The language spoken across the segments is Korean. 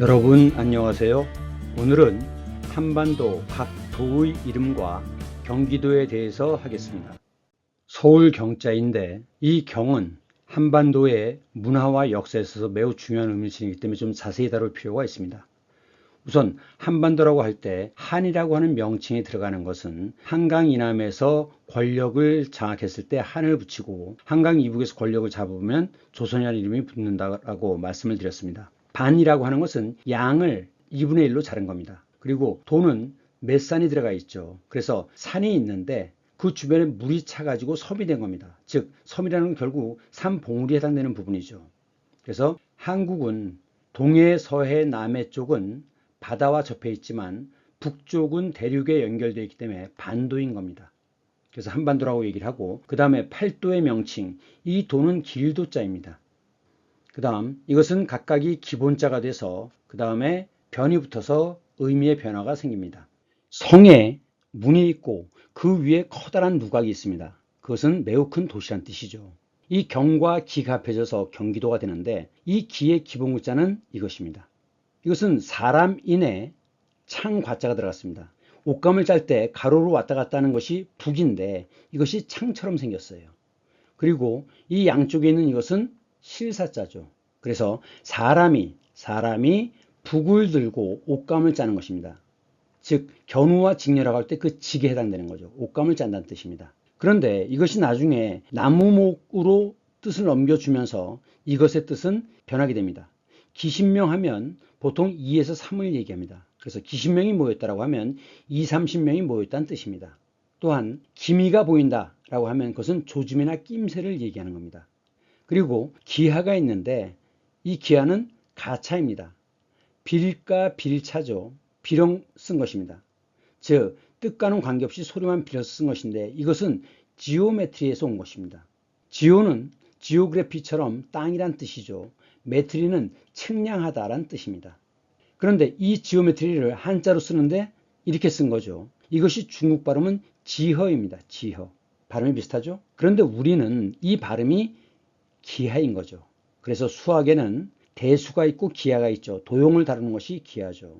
여러분 안녕하세요. 오늘은 한반도 각 도의 이름과 경기도에 대해서 하겠습니다. 서울 경자인데 이 경은 한반도의 문화와 역사에 있어서 매우 중요한 의미를 지니기 때문에 좀 자세히 다룰 필요가 있습니다. 우선 한반도라고 할 때 한이라고 하는 명칭이 들어가는 것은 한강 이남에서 권력을 장악했을 때 한을 붙이고 한강 이북에서 권력을 잡으면 조선이라는 이름이 붙는다라고 말씀을 드렸습니다. 반이라고 하는 것은 양을 2분의 1로 자른 겁니다. 그리고 도는 몇 산이 들어가 있죠. 그래서 산이 있는데 그 주변에 물이 차가지고 섬이 된 겁니다. 즉 섬이라는 건 결국 산 봉우리에 해당되는 부분이죠. 그래서 한국은 동해, 서해, 남해 쪽은 바다와 접해 있지만 북쪽은 대륙에 연결되어 있기 때문에 반도인 겁니다. 그래서 한반도라고 얘기를 하고 그 다음에 팔도의 명칭 이 도는 길도자입니다. 그 다음 이것은 각각이 기본자가 돼서 그 다음에 변이 붙어서 의미의 변화가 생깁니다. 성에 문이 있고 그 위에 커다란 누각이 있습니다. 그것은 매우 큰 도시란 뜻이죠. 이 경과 기가 합해져서 경기도가 되는데 이 기의 기본 글자는 이것입니다. 이것은 사람인의 창과자가 들어갔습니다. 옷감을 짤 때 가로로 왔다 갔다 하는 것이 북인데 이것이 창처럼 생겼어요. 그리고 이 양쪽에 있는 이것은 실사자죠. 그래서 사람이 사람이 북을 들고 옷감을 짜는 것입니다. 즉 견우와 직녀라고 할 때 그 직에 해당되는 거죠. 옷감을 짠다는 뜻입니다. 그런데 이것이 나중에 나무목으로 뜻을 넘겨주면서 이것의 뜻은 변하게 됩니다. 기신명 하면 보통 2에서 3을 얘기합니다. 그래서 기신명이 모였다라고 하면 2, 30명이 모였다는 뜻입니다. 또한 기미가 보인다라고 하면 그것은 조짐이나 낌새를 얘기하는 겁니다. 그리고 기하가 있는데 이 기하는 가차입니다. 빌가 빌차죠. 비령 쓴 것입니다. 즉 뜻과는 관계없이 소리만 빌어서 쓴 것인데 이것은 지오메트리에서 온 것입니다. 지오는 지오그래피처럼 땅이란 뜻이죠. 메트리는 측량하다란 뜻입니다. 그런데 이 지오메트리를 한자로 쓰는데 이렇게 쓴 거죠. 이것이 중국 발음은 지허입니다. 지허. 발음이 비슷하죠? 그런데 우리는 이 발음이 기하인 거죠. 그래서 수학에는 대수가 있고 기하가 있죠. 도용을 다루는 것이 기하죠.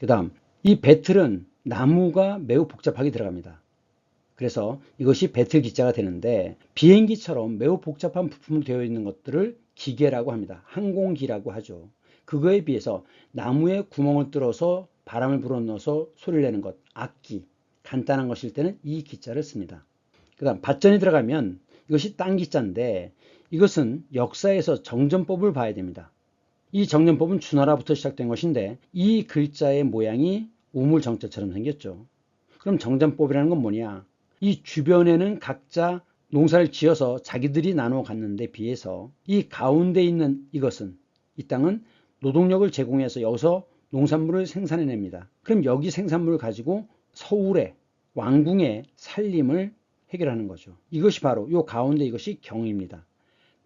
그 다음, 이 배틀은 나무가 매우 복잡하게 들어갑니다. 그래서 이것이 배틀 기자가 되는데 비행기처럼 매우 복잡한 부품으로 되어 있는 것들을 기계라고 합니다. 항공기라고 하죠. 그거에 비해서 나무에 구멍을 뚫어서 바람을 불어넣어서 소리를 내는 것, 악기, 간단한 것일 때는 이 기자를 씁니다. 그 다음 밭전이 들어가면 이것이 땅 기자인데 이것은 역사에서 정전법을 봐야 됩니다. 이 정전법은 주나라부터 시작된 것인데 이 글자의 모양이 우물정자처럼 생겼죠. 그럼 정전법이라는 건 뭐냐? 이 주변에는 각자 농사를 지어서 자기들이 나눠 갔는데 비해서 이 가운데 있는 이것은 이 땅은 노동력을 제공해서 여기서 농산물을 생산해냅니다. 그럼 여기 생산물을 가지고 서울의 왕궁의 살림을 해결하는 거죠. 이것이 바로 이 가운데 이것이 경입니다.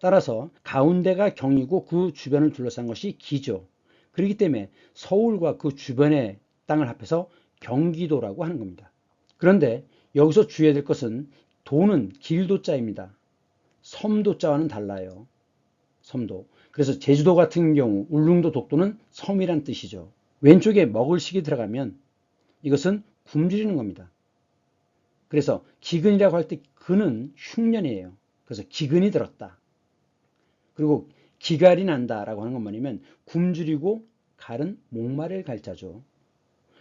따라서 가운데가 경이고 그 주변을 둘러싼 것이 기죠. 그렇기 때문에 서울과 그 주변의 땅을 합해서 경기도라고 하는 겁니다. 그런데 여기서 주의해야 될 것은 도는 길도자입니다. 섬도자와는 달라요. 섬도. 그래서 제주도 같은 경우 울릉도 독도는 섬이란 뜻이죠. 왼쪽에 먹을 식이 들어가면 이것은 굶주리는 겁니다. 그래서 기근이라고 할때 근은 흉년이에요. 그래서 기근이 들었다. 그리고 기갈이 난다라고 하는 건 뭐냐면 굶주리고 갈은 목마를 갈자죠.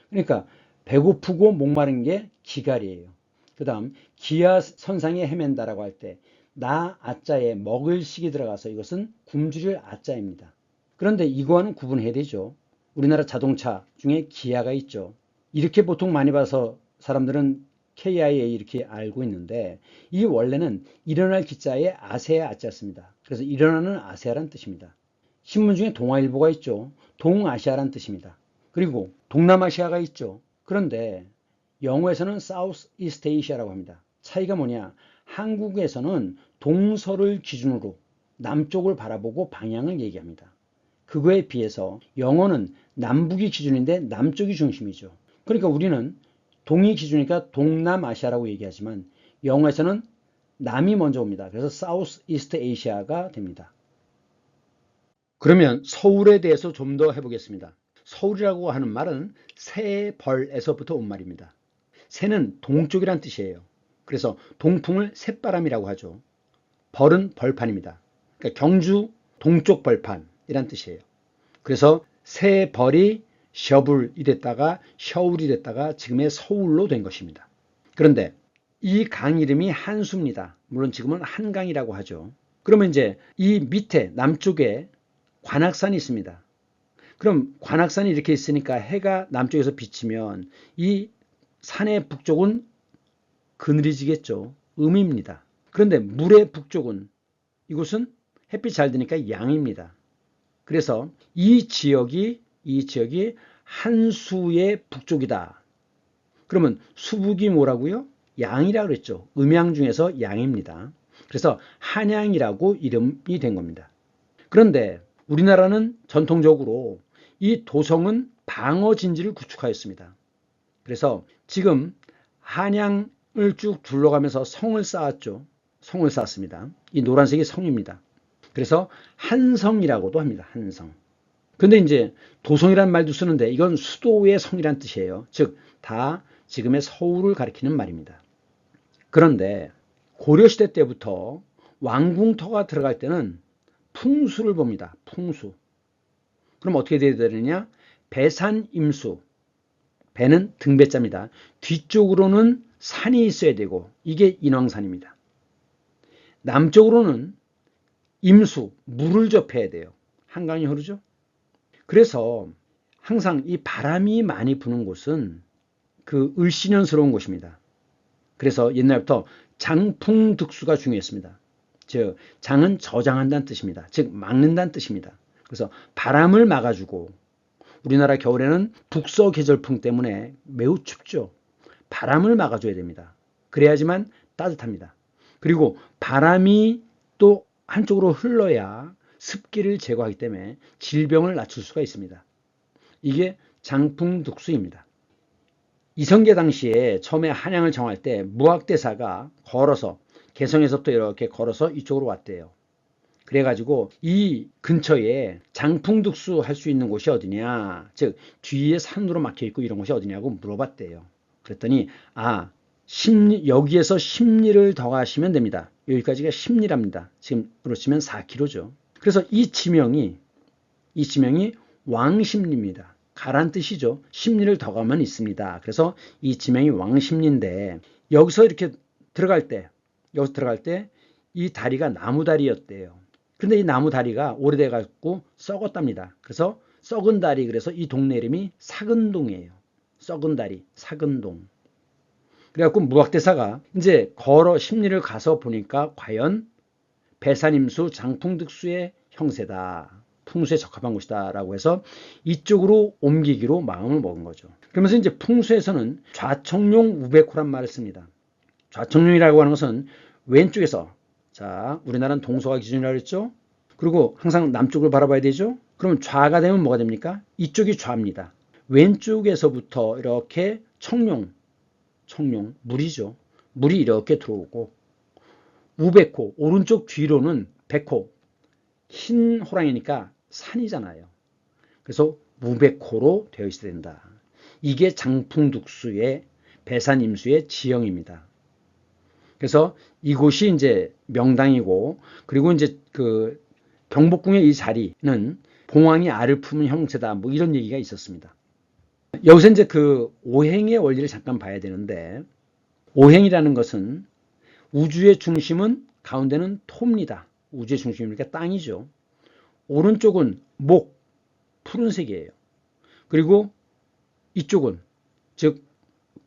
그러니까 배고프고 목마른 게 기갈이에요. 그 다음 기아 선상에 헤맨다라고 할 때 나 아자에 먹을 식이 들어가서 이것은 굶주릴 아자입니다. 그런데 이거와는 구분해야 되죠. 우리나라 자동차 중에 기아가 있죠. 이렇게 보통 많이 봐서 사람들은 KIA 이렇게 알고 있는데 이 원래는 일어날 기자에 아세아 아자였습니다. 그래서 일어나는 아세아란 뜻입니다. 신문 중에 동아일보가 있죠. 동아시아란 뜻입니다. 그리고 동남아시아가 있죠. 그런데 영어에서는 South East Asia라고 합니다. 차이가 뭐냐? 한국에서는 동서를 기준으로 남쪽을 바라보고 방향을 얘기합니다. 그거에 비해서 영어는 남북이 기준인데 남쪽이 중심이죠. 그러니까 우리는 동이 기준이니까 동남아시아라고 얘기하지만 영어에서는 남이 먼저 옵니다. 그래서 South East Asia가 됩니다. 그러면 서울에 대해서 좀 더 해보겠습니다. 서울이라고 하는 말은 새 벌에서부터 온 말입니다. 새는 동쪽이란 뜻이에요. 그래서 동풍을 새바람이라고 하죠. 벌은 벌판입니다. 그러니까 경주 동쪽 벌판이란 뜻이에요. 그래서 새 벌이 셔불이 됐다가 셔울이 됐다가 지금의 서울로 된 것입니다. 그런데 이 강 이름이 한수입니다. 물론 지금은 한강이라고 하죠. 그러면 이제 이 밑에 남쪽에 관악산이 있습니다. 그럼 관악산이 이렇게 있으니까 해가 남쪽에서 비치면 이 산의 북쪽은 그늘이 지겠죠. 음입니다. 그런데 물의 북쪽은 이곳은 햇빛 잘 드니까 양입니다. 그래서 이 지역이 이 지역이 한수의 북쪽이다. 그러면 수북이 뭐라고요? 양이라 그랬죠. 음양 중에서 양입니다. 그래서 한양이라고 이름이 된 겁니다. 그런데 우리나라는 전통적으로 이 도성은 방어 진지를 구축하였습니다. 그래서 지금 한양을 쭉 둘러가면서 성을 쌓았죠. 성을 쌓았습니다. 이 노란색이 성입니다. 그래서 한성이라고도 합니다. 한성. 근데 이제 도성이란 말도 쓰는데 이건 수도의 성이란 뜻이에요. 즉, 다 지금의 서울을 가리키는 말입니다. 그런데 고려시대 때부터 왕궁터가 들어갈 때는 풍수를 봅니다. 풍수. 그럼 어떻게 돼야 되느냐? 배산 임수. 배는 등배자입니다. 뒤쪽으로는 산이 있어야 되고 이게 인왕산입니다. 남쪽으로는 임수, 물을 접해야 돼요. 한강이 흐르죠? 그래서 항상 이 바람이 많이 부는 곳은 그 을씨년스러운 곳입니다. 그래서 옛날부터 장풍득수가 중요했습니다. 즉 장은 저장한다는 뜻입니다. 즉 막는다는 뜻입니다. 그래서 바람을 막아주고 우리나라 겨울에는 북서 계절풍 때문에 매우 춥죠. 바람을 막아줘야 됩니다. 그래야지만 따뜻합니다. 그리고 바람이 또 한쪽으로 흘러야 습기를 제거하기 때문에 질병을 낮출 수가 있습니다. 이게 장풍득수입니다. 이성계 당시에 처음에 한양을 정할 때 무학대사가 걸어서 개성에서부터 이렇게 걸어서 이쪽으로 왔대요. 그래가지고 이 근처에 장풍득수 할 수 있는 곳이 어디냐, 즉 뒤에 산으로 막혀 있고 이런 곳이 어디냐고 물어봤대요. 그랬더니 아 심리, 여기에서 심리를 더하시면 됩니다. 여기까지가 심리랍니다. 지금으로 치면 4km죠. 그래서 이 지명이 이 지명이 왕심리입니다. 가란 뜻이죠. 심리를 더 가면 있습니다. 그래서 이 지명이 왕심리인데 여기서 이렇게 들어갈 때 여기서 들어갈 때 이 다리가 나무 다리였대요. 근데 이 나무 다리가 오래돼 갖고 썩었답니다. 그래서 썩은 다리 그래서 이 동네 이름이 사근동이에요. 썩은 다리 사근동. 그래갖고 무학대사가 이제 걸어 심리를 가서 보니까 과연 배산임수 장풍득수의 형세다. 풍수에 적합한 곳이다라고 해서 이쪽으로 옮기기로 마음을 먹은 거죠. 그러면서 이제 풍수에서는 좌청룡 우백호란 말을 씁니다. 좌청룡이라고 하는 것은 왼쪽에서 자 우리나라는 동서가 기준이라고 했죠. 그리고 항상 남쪽을 바라봐야 되죠. 그럼 좌가 되면 뭐가 됩니까? 이쪽이 좌입니다. 왼쪽에서부터 이렇게 청룡, 청룡, 물이죠. 물이 이렇게 들어오고 우백호, 오른쪽 뒤로는 백호, 흰 호랑이니까 산이잖아요. 그래서 무백호로 되어 있어야 된다. 이게 장풍둑수의 배산임수의 지형입니다. 그래서 이곳이 이제 명당이고 그리고 이제 그 경복궁의 이 자리는 봉황이 알을 품은 형체다. 뭐 이런 얘기가 있었습니다. 여기서 이제 그 오행의 원리를 잠깐 봐야 되는데 오행이라는 것은 우주의 중심은 가운데는 토입니다. 우주의 중심이니까 땅이죠. 오른쪽은 목, 푸른색이에요. 그리고 이쪽은 즉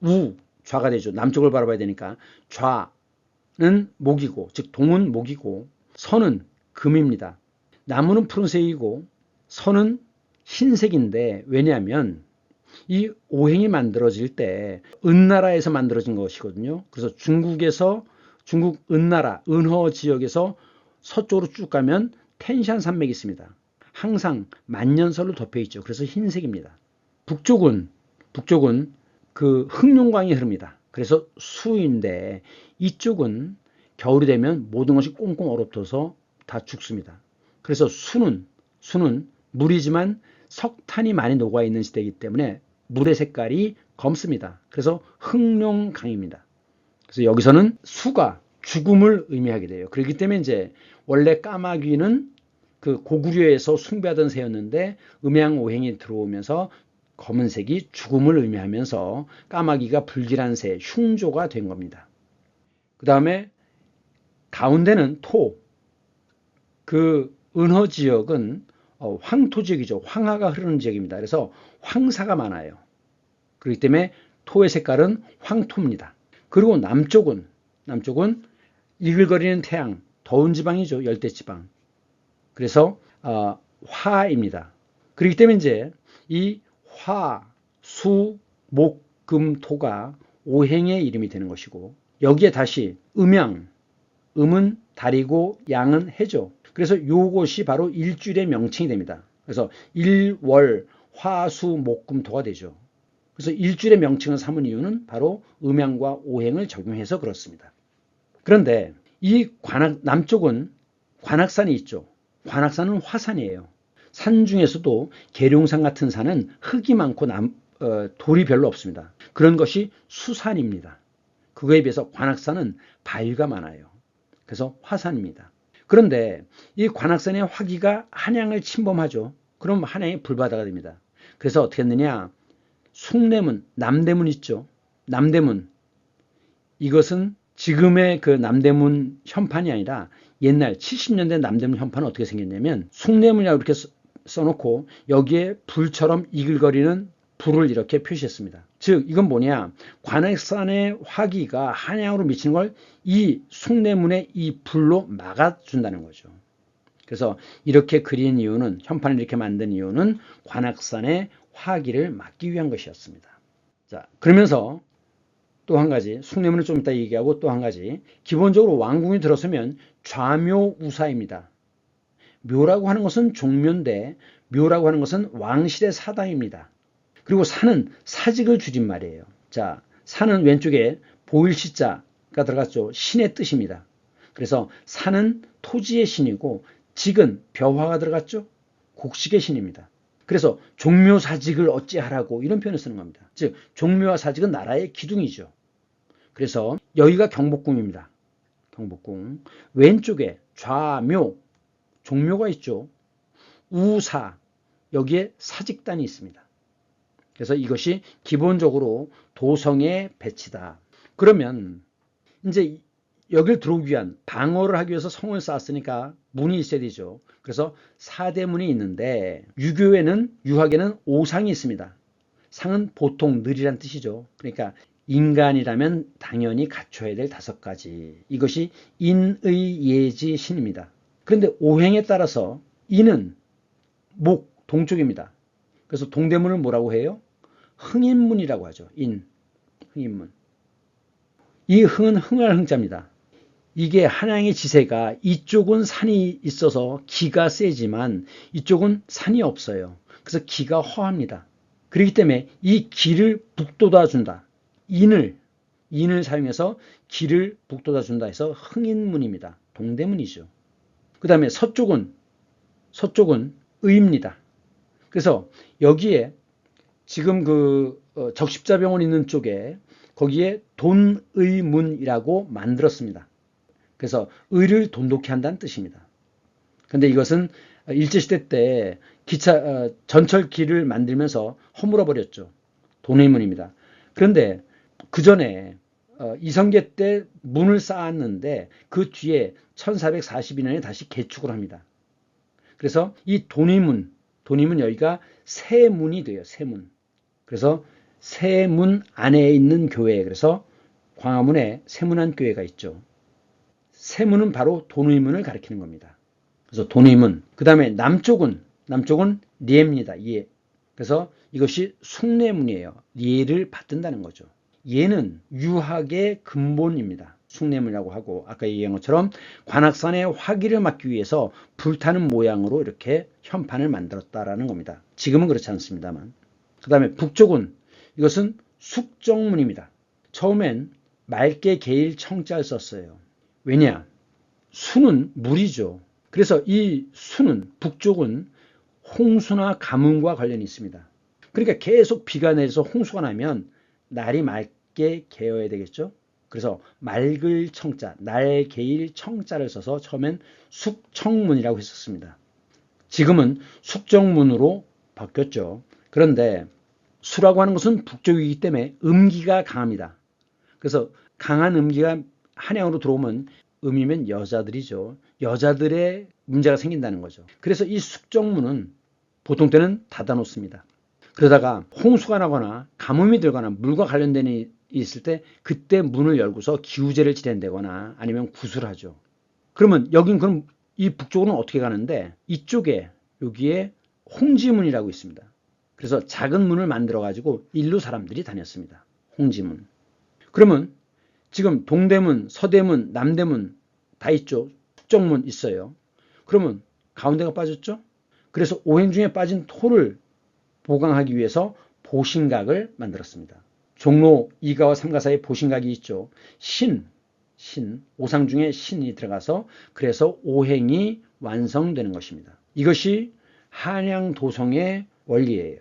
우, 좌가 되죠. 남쪽을 바라봐야 되니까 좌는 목이고 즉 동은 목이고 선은 금입니다. 나무는 푸른색이고 선은 흰색인데 왜냐하면 이 오행이 만들어질 때 은나라에서 만들어진 것이거든요. 그래서 중국에서 중국 은나라 은허 지역에서 서쪽으로 쭉 가면 텐샨 산맥이 있습니다. 항상 만년설로 덮여 있죠. 그래서 흰색입니다. 북쪽은 북쪽은 그 흑룡강이 흐릅니다. 그래서 수인데 이쪽은 겨울이 되면 모든 것이 꽁꽁 얼어붙어서 다 죽습니다. 그래서 수는 수는 물이지만 석탄이 많이 녹아 있는 시대이기 때문에 물의 색깔이 검습니다. 그래서 흑룡강입니다. 그래서 여기서는 수가 죽음을 의미하게 돼요. 그렇기 때문에 이제 원래 까마귀는 그 고구려에서 숭배하던 새였는데 음양오행이 들어오면서 검은색이 죽음을 의미하면서 까마귀가 불길한 새, 흉조가 된 겁니다. 그 다음에 가운데는 토, 그 은허 지역은 어, 황토 지역이죠. 황하가 흐르는 지역입니다. 그래서 황사가 많아요. 그렇기 때문에 토의 색깔은 황토입니다. 그리고 남쪽은 남쪽은 이글거리는 태양, 더운 지방이죠. 열대 지방. 그래서 어, 화입니다. 그렇기 때문에 이제 이 화, 수, 목, 금, 토가 오행의 이름이 되는 것이고 여기에 다시 음양, 음은 달이고 양은 해죠. 그래서 이것이 바로 일주일의 명칭이 됩니다. 그래서 일월, 화, 수, 목, 금, 토가 되죠. 그래서 일주일의 명칭을 삼은 이유는 바로 음양과 오행을 적용해서 그렇습니다. 그런데 이 관악, 남쪽은 관악산이 있죠. 관악산은 화산이에요. 산 중에서도 계룡산 같은 산은 흙이 많고 남, 어, 돌이 별로 없습니다. 그런 것이 수산입니다. 그거에 비해서 관악산은 바위가 많아요. 그래서 화산입니다. 그런데 이 관악산의 화기가 한양을 침범하죠. 그럼 한양이 불바다가 됩니다. 그래서 어떻게 했느냐? 숭례문, 남대문 있죠. 남대문. 이것은 지금의 그 남대문 현판이 아니라 옛날 70년대 남대문 현판은 어떻게 생겼냐면 숭례문이라고 이렇게 써놓고 여기에 불처럼 이글거리는 불을 이렇게 표시했습니다. 즉 이건 뭐냐 관악산의 화기가 한양으로 미치는 걸 이 숭례문의 이 불로 막아준다는 거죠. 그래서 이렇게 그린 이유는 현판을 이렇게 만든 이유는 관악산의 화기를 막기 위한 것이었습니다. 자 그러면서 또 한 가지 숭례문을 좀 이따 얘기하고 또 한 가지 기본적으로 왕궁이 들어서면 좌묘우사입니다. 묘라고 하는 것은 종묘인데 묘라고 하는 것은 왕실의 사당입니다. 그리고 산은 사직을 줄임말이에요. 자, 산은 왼쪽에 보일 시자가 들어갔죠. 신의 뜻입니다. 그래서 산은 토지의 신이고 직은 벼화가 들어갔죠. 곡식의 신입니다. 그래서 종묘 사직을 어찌하라고 이런 표현을 쓰는 겁니다. 즉 종묘와 사직은 나라의 기둥이죠. 그래서 여기가 경복궁입니다. 경복궁 왼쪽에 좌묘 종묘가 있죠. 우사 여기에 사직단이 있습니다. 그래서 이것이 기본적으로 도성의 배치다. 그러면 이제 여기를 들어오기 위한 방어를 하기 위해서 성을 쌓았으니까 문이 있어야 되죠. 그래서 사대문이 있는데 유교에는 유학에는 오상이 있습니다. 상은 보통 늘이란 뜻이죠. 그러니까 인간이라면 당연히 갖춰야 될 다섯 가지. 이것이 인의 예지 신입니다. 그런데 오행에 따라서 인은 목 동쪽입니다. 그래서 동대문을 뭐라고 해요? 흥인문이라고 하죠. 인, 흥인문. 이 흥은 흥할 흥자입니다. 이게 한양의 지세가 이쪽은 산이 있어서 기가 세지만 이쪽은 산이 없어요. 그래서 기가 허합니다. 그렇기 때문에 이 기를 북돋아 준다. 인을 인을 사용해서 기를 북돋아 준다 해서 흥인문입니다. 동대문이죠. 그 다음에 서쪽은 서쪽은 의입니다. 그래서 여기에 지금 그 어, 적십자병원 있는 쪽에 거기에 돈의문이라고 만들었습니다. 그래서 의를 돈독히 한다는 뜻입니다. 근데 이것은 일제시대 때 기차 어, 전철길을 만들면서 허물어 버렸죠. 돈의 문입니다. 그런데 그 전에 어, 이성계 때 문을 쌓았는데 그 뒤에 1442년에 다시 개축을 합니다. 그래서 이 돈의 문, 돈의 문 여기가 세문이 돼요. 세문. 그래서 세문 안에 있는 교회 그래서 광화문에 세문안 교회가 있죠. 세문은 바로 돈의 문을 가리키는 겁니다. 그래서 돈의 문. 그 다음에 남쪽은 남쪽은 리에입니다. 예. 그래서 이것이 숭례문이에요. 예를 받든다는 거죠. 예는 유학의 근본입니다. 숭례문이라고 하고 아까 얘기한 것처럼 관악산의 화기를 막기 위해서 불타는 모양으로 이렇게 현판을 만들었다라는 겁니다. 지금은 그렇지 않습니다만. 그 다음에 북쪽은 이것은 숙정문입니다. 처음엔 맑게 개일 청자를 썼어요. 왜냐? 수는 물이죠. 그래서 이 수는 북쪽은 홍수나 가뭄과 관련이 있습니다. 그러니까 계속 비가 내려서 홍수가 나면 날이 맑게 개어야 되겠죠. 그래서 맑을 청자, 날 개일 청자를 써서 처음엔 숙청문이라고 했었습니다. 지금은 숙정문으로 바뀌었죠. 그런데 수라고 하는 것은 북쪽이기 때문에 음기가 강합니다. 그래서 강한 음기가 한양으로 들어오면 음이면 여자들이죠. 여자들의 문제가 생긴다는 거죠. 그래서 이 숙정문은 보통 때는 닫아놓습니다. 그러다가 홍수가 나거나 가뭄이 들거나 물과 관련된 일이 있을 때 그때 문을 열고서 기우제를 지낸다거나 아니면 구술하죠. 그러면 여긴 그럼 이 북쪽으로는 어떻게 가는데 이쪽에 여기에 홍지문이라고 있습니다. 그래서 작은 문을 만들어 가지고 일로 사람들이 다녔습니다. 홍지문. 그러면 지금 동대문, 서대문, 남대문 다 있죠. 숙정문 있어요. 그러면 가운데가 빠졌죠? 그래서 오행 중에 빠진 토를 보강하기 위해서 보신각을 만들었습니다. 종로 2가와 3가 사이에 보신각이 있죠. 신, 신, 오상 중에 신이 들어가서 그래서 오행이 완성되는 것입니다. 이것이 한양 도성의 원리예요.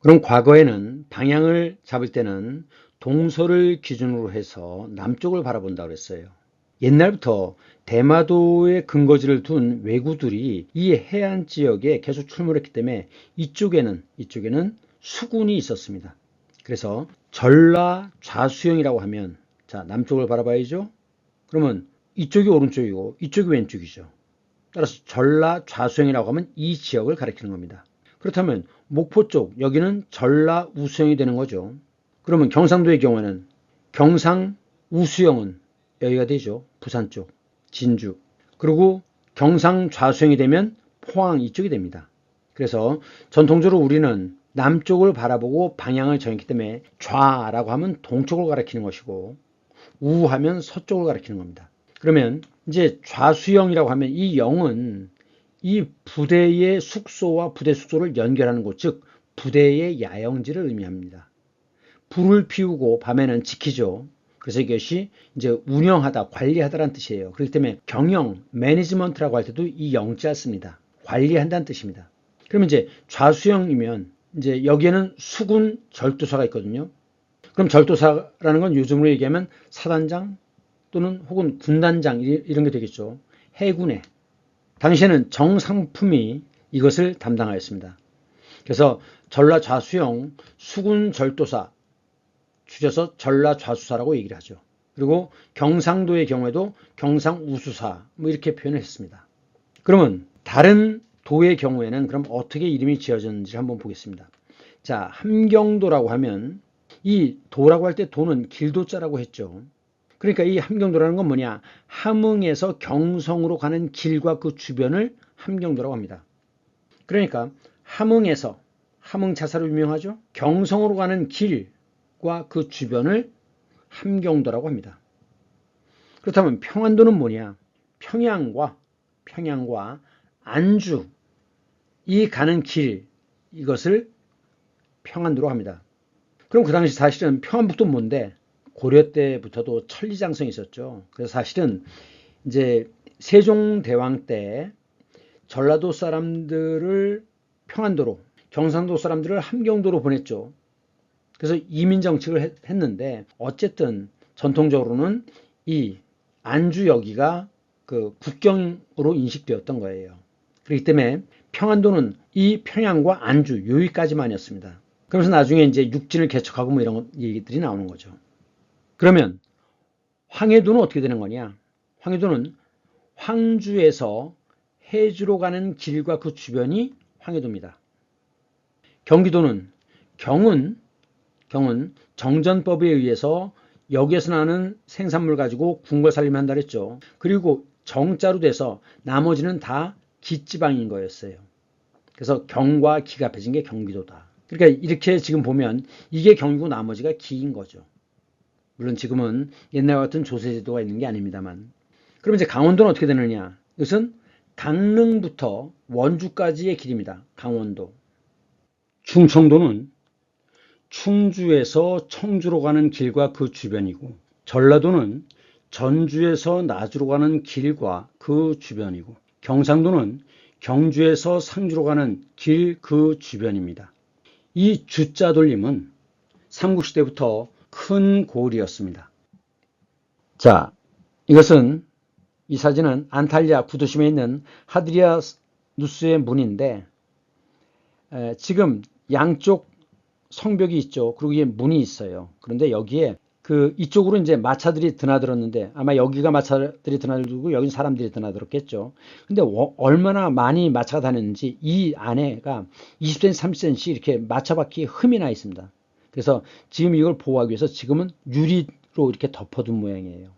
그럼 과거에는 방향을 잡을 때는 동서를 기준으로 해서 남쪽을 바라본다고 그랬어요. 옛날부터 대마도에 근거지를 둔 왜구들이 이 해안 지역에 계속 출몰했기 때문에 이쪽에는 이쪽에는 수군이 있었습니다. 그래서 전라 좌수영이라고 하면 자 남쪽을 바라봐야죠. 그러면 이쪽이 오른쪽이고 이쪽이 왼쪽이죠. 따라서 전라 좌수영이라고 하면 이 지역을 가리키는 겁니다. 그렇다면 목포 쪽 여기는 전라 우수영이 되는 거죠. 그러면 경상도의 경우에는 경상 우수영은 여기가 되죠. 부산 쪽, 진주. 그리고 경상 좌수영이 되면 포항 이쪽이 됩니다. 그래서 전통적으로 우리는 남쪽을 바라보고 방향을 정했기 때문에 좌라고 하면 동쪽을 가리키는 것이고 우 하면 서쪽을 가리키는 겁니다. 그러면 이제 좌수영이라고 하면 이 영은 이 부대의 숙소와 부대 숙소를 연결하는 곳, 즉 부대의 야영지를 의미합니다. 불을 피우고 밤에는 지키죠. 그래서 이것이 이제 운영하다, 관리하다라는 뜻이에요. 그렇기 때문에 경영, 매니지먼트라고 할 때도 이 영자 씁니다. 관리한다는 뜻입니다. 그러면 이제 좌수형이면 이제 여기에는 수군 절도사가 있거든요. 그럼 절도사라는 건 요즘으로 얘기하면 사단장 또는 혹은 군단장 이런 게 되겠죠. 해군에. 당시에는 정상품이 이것을 담당하였습니다. 그래서 전라 좌수영 수군 절도사 줄여서 전라좌수사라고 얘기를 하죠. 그리고 경상도의 경우에도 경상우수사 뭐 이렇게 표현을 했습니다. 그러면 다른 도의 경우에는 그럼 어떻게 이름이 지어졌는지 한번 보겠습니다. 자, 함경도라고 하면 이 도라고 할 때 도는 길도자라고 했죠. 그러니까 이 함경도라는 건 뭐냐? 함흥에서 경성으로 가는 길과 그 주변을 함경도라고 합니다. 그러니까 함흥에서 함흥 차사로 유명하죠. 경성으로 가는 길, 그 주변을 함경도라고 합니다. 그렇다면 평안도는 뭐냐? 평양과 평양과 안주 이 가는 길 이것을 평안도로 합니다. 그럼 그 당시 사실은 평안북도 뭔데 고려 때부터도 천리장성이 있었죠. 그래서 사실은 이제 세종대왕 때 전라도 사람들을 평안도로 경상도 사람들을 함경도로 보냈죠. 그래서 이민 정책을 했는데 어쨌든 전통적으로는 이 안주 여기가 그 국경으로 인식되었던 거예요. 그렇기 때문에 평안도는 이 평양과 안주 여기까지만이었습니다. 그러면서 나중에 이제 육진을 개척하고 뭐 이런 얘기들이 나오는 거죠. 그러면 황해도는 어떻게 되는 거냐? 황해도는 황주에서 해주로 가는 길과 그 주변이 황해도입니다. 경기도는 경은 경은 정전법에 의해서 여기에서 나는 생산물 가지고 궁궐 살림을 한다 그랬죠. 그리고 정자로 돼서 나머지는 다 기지방인 거였어요. 그래서 경과 기가 합해진 게 경기도다. 그러니까 이렇게 지금 보면 이게 경이고 나머지가 기인 거죠. 물론 지금은 옛날 같은 조세제도가 있는 게 아닙니다만. 그럼 이제 강원도는 어떻게 되느냐? 이것은 강릉부터 원주까지의 길입니다. 강원도. 충청도는 충주에서 청주로 가는 길과 그 주변이고 전라도는 전주에서 나주로 가는 길과 그 주변이고 경상도는 경주에서 상주로 가는 길 그 주변입니다. 이 주자 돌림은 삼국시대부터 큰 고을이었습니다. 자, 이것은 이 사진은 안탈리아 구도심에 있는 하드리아 누스의 문인데 에, 지금 양쪽 성벽이 있죠. 그리고 이게 문이 있어요. 그런데 여기에 그 이쪽으로 이제 마차들이 드나들었는데 아마 여기가 마차들이 드나들고 여긴 사람들이 드나들었겠죠. 근데 어- 얼마나 많이 마차가 다녔는지 이 안에가 20cm, 30cm 이렇게 마차 바퀴 흠이 나 있습니다. 그래서 지금 이걸 보호하기 위해서 지금은 유리로 이렇게 덮어둔 모양이에요.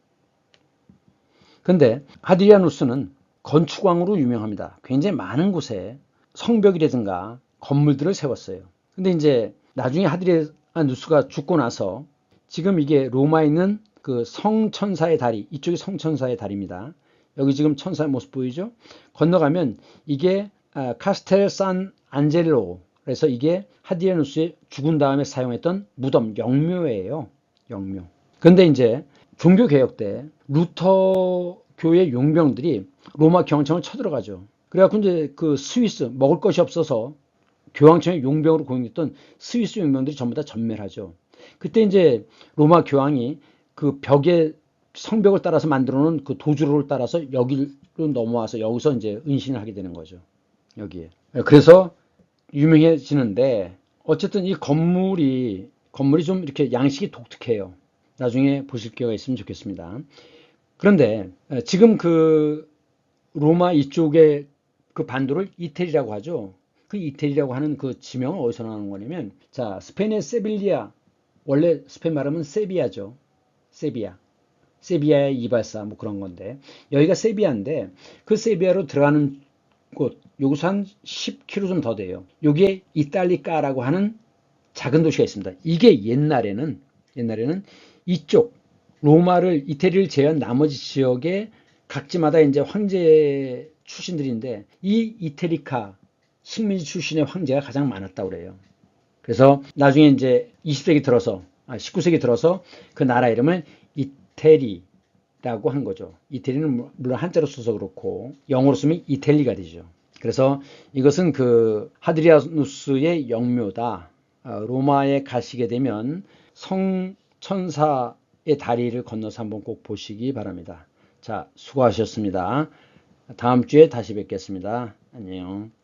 근데 하드리아누스는 건축왕으로 유명합니다. 굉장히 많은 곳에 성벽이라든가 건물들을 세웠어요. 근데 이제 나중에 하드리아누스가 죽고 나서 지금 이게 로마에 있는 그 성천사의 다리, 이쪽이 성천사의 다리입니다. 여기 지금 천사의 모습 보이죠? 건너가면 이게 아, 카스텔 산 안젤로 그래서 이게 하디아누스의 죽은 다음에 사용했던 무덤 영묘예요. 영묘. 그런데 이제 종교 개혁 때 루터 교의 용병들이 로마 교황청을 쳐들어가죠. 그래갖고 이제 그 스위스 먹을 것이 없어서 교황청의 용병으로 고용했던 스위스 용병들이 전부 다 전멸하죠. 그때 이제 로마 교황이 그 벽에 성벽을 따라서 만들어 놓은 그 도주로를 따라서 여기로 넘어와서 여기서 이제 은신을 하게 되는 거죠. 여기에. 그래서 유명해지는데 어쨌든 이 건물이 건물이 좀 이렇게 양식이 독특해요. 나중에 보실 기회가 있으면 좋겠습니다. 그런데 지금 그 로마 이쪽에 그 반도를 이태리라고 하죠. 그 이태리라고 하는 그 지명은 어디서 나오는 거냐면 자 스페인의 세빌리아 원래 스페인 말하면 세비야죠. 세비야. 세비야의 이발사 뭐 그런 건데 여기가 세비야인데 그 세비야로 들어가는 곳 여기서 한 10km 좀 더 돼요. 여기에 이탈리카라고 하는 작은 도시가 있습니다. 이게 옛날에는 옛날에는 이쪽 로마를 이태리를 제외한 나머지 지역에 각지마다 이제 황제 출신들인데 이 이태리카 식민지 출신의 황제가 가장 많았다고 그래요. 그래서 나중에 이제 20세기 들어서 아 19세기 들어서 그 나라 이름을 이태리라고 한 거죠. 이태리는 물론 한자로 써서 그렇고 영어로 쓰면 이텔리가 되죠. 그래서 이것은 그 하드리아누스의 영묘다. 아, 로마에 가시게 되면 성 천사의 다리를 건너서 한번 꼭 보시기 바랍니다. 자, 수고하셨습니다. 다음 주에 다시 뵙겠습니다. 안녕.